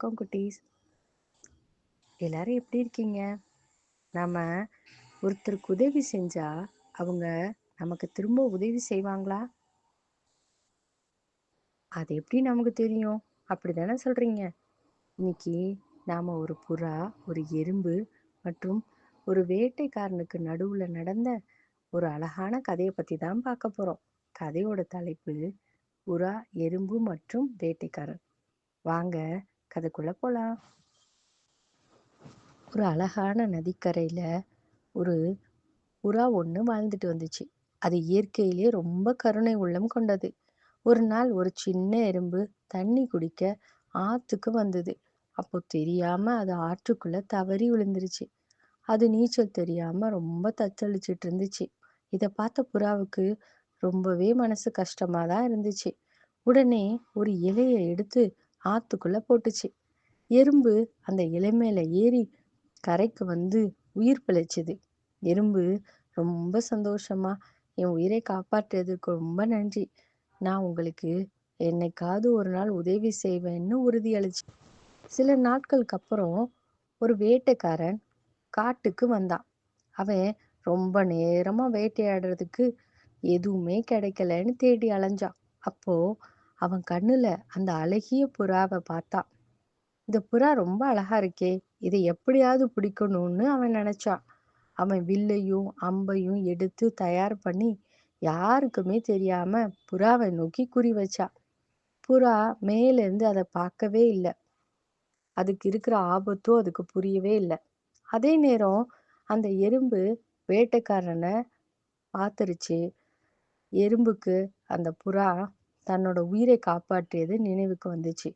வணக்கம் குட்டீஸ். எல்லாரும் எப்படி இருக்கீங்க? நம்ம ஒருத்தருக்கு உதவி செஞ்சா அவங்க நமக்கு திரும்ப உதவி செய்வாங்களா? அது எப்படி நமக்கு தெரியும்? அப்படிதானே சொல்றீங்க. இன்னைக்கு நாம ஒரு புறா ஒரு எறும்பு மற்றும் ஒரு வேட்டைக்காரனுக்கு நடுவுல நடந்த ஒரு அழகான கதையை பத்தி தான் பார்க்க போறோம். கதையோட தலைப்பு புறா எறும்பு மற்றும் வேட்டைக்காரன். வாங்க கதைக்குள்ள போலாம். ஒரு அழகான நதிக்கரையில ஒரு புறா ஒண்ணு வாழ்ந்துட்டு வந்துச்சு. அது இயற்கையிலே ரொம்ப கருணை உள்ளம் கொண்டது. ஒரு நாள் ஒரு சின்ன எறும்பு தண்ணி குடிக்க ஆத்துக்கு வந்தது. அப்போ தெரியாம அது ஆற்றுக்குள்ள தவறி விழுந்துருச்சு. அது நீச்சல் தெரியாம ரொம்ப தத்தளிச்சிட்டு இருந்துச்சு. இதை பார்த்த புறாவுக்கு ரொம்பவே மனசு கஷ்டமா தான் இருந்துச்சு. உடனே ஒரு இலையை எடுத்து ஆத்துக்குள்ள போட்டுச்சு. எறும்பு அந்த இலை மேல ஏறி கரைக்கு வந்து உயிர் பிழைச்சது. எறும்பு ரொம்ப சந்தோஷமா என் உயிரை காப்பாற்றியதுக்கு ரொம்ப நன்றி. நான் உங்களுக்கு என்னைக்காவது ஒரு நாள் உதவி செய்வேன்னு உறுதி அளிச்சு சில நாட்களுக்கு அப்புறம் ஒரு வேட்டைக்காரன் காட்டுக்கு வந்தான். அவன் ரொம்ப நேரமா வேட்டையாடுறதுக்கு எதுவுமே கிடைக்கலன்னு தேடி அலைஞ்சான். அப்போ அவன் கண்ணுல அந்த அழகிய புறாவை பார்த்தான் இந்த புறா ரொம்ப அழகா இருக்கே இதை எப்படியாவது பிடிக்கணும்னு அவன் நினைச்சான் அவன் வில்லையும் அம்பையும் எடுத்து தயார் பண்ணி யாருக்குமே தெரியாம புறாவை நோக்கி குறி வச்சான் புறா மேலேருந்து அதை பார்க்கவே இல்லை. அதுக்கு இருக்கிற ஆபத்தும் அதுக்கு புரியவே இல்லை. அதே நேரம் அந்த எறும்பு வேட்டைக்காரனை பார்த்துருச்சு. எறும்புக்கு அந்த புறா தன்னோட உயிரை காப்பாற்றியது நினைவுக்கு வந்துச்சு.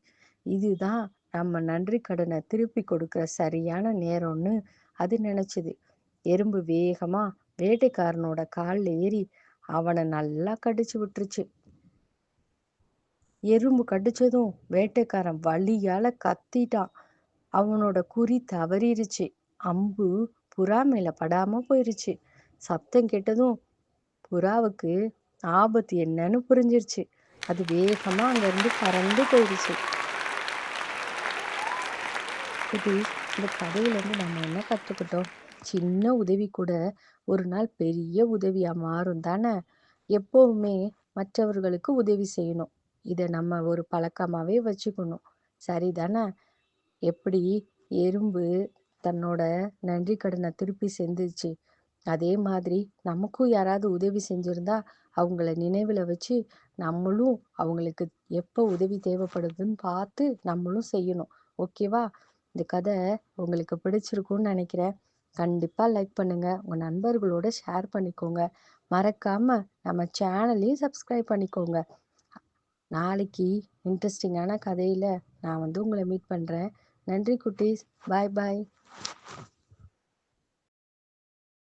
இதுதான் நம்ம நன்றி கடனை திருப்பி கொடுக்கிற சரியான நேரம்னு அது நினைச்சது. எறும்பு வேகமா வேட்டைக்காரனோட காலில் ஏறி அவனை நல்லா கடிச்சு விட்டுருச்சு. எறும்பு கடிச்சதும் வேட்டைக்காரன் வழியால கத்திட்டான். அவனோட குறி தவறிருச்சு. அம்பு புறா மேல படாம போயிருச்சு. சத்தம் கேட்டதும் புறாவுக்கு ஆபத்து என்னன்னு புரிஞ்சிருச்சு. அது வேகமாக அங்கேருந்து பறந்து போயிடுச்சு. இது இந்த கதையிலேருந்து நம்ம என்ன கற்றுக்கிட்டோம் சின்ன உதவி கூட ஒரு நாள் பெரிய உதவியாக மாறும் தானே? எப்போவுமே மற்றவர்களுக்கு உதவி செய்யணும். இதை நம்ம ஒரு பழக்கமாகவே வச்சுக்கணும். சரிதானே எப்படி எறும்பு தன்னோட நன்றி கடனை திருப்பி செஞ்சுச்சு அதே மாதிரி நமக்கும் யாராவது உதவி செஞ்சிருந்தா அவங்கள நினைவில் வச்சு நம்மளும் அவங்களுக்கு எப்போ உதவி தேவைப்படுதுன்னு பார்த்து நம்மளும் செய்யணும். ஓகேவா? இந்த கதை உங்களுக்கு பிடிச்சிருக்கும்னு நினைக்கிறேன். கண்டிப்பாக லைக் பண்ணுங்கள் உங்கள் நண்பர்களோட ஷேர் பண்ணிக்கோங்க. மறக்காமல் நம்ம சேனலையும் சப்ஸ்கிரைப் பண்ணிக்கோங்க. நாளைக்கு இன்ட்ரெஸ்டிங்கான கதையில் நான் வந்து உங்களை மீட் பண்ணுறேன் நன்றி குட்டீஸ். பாய் பாய்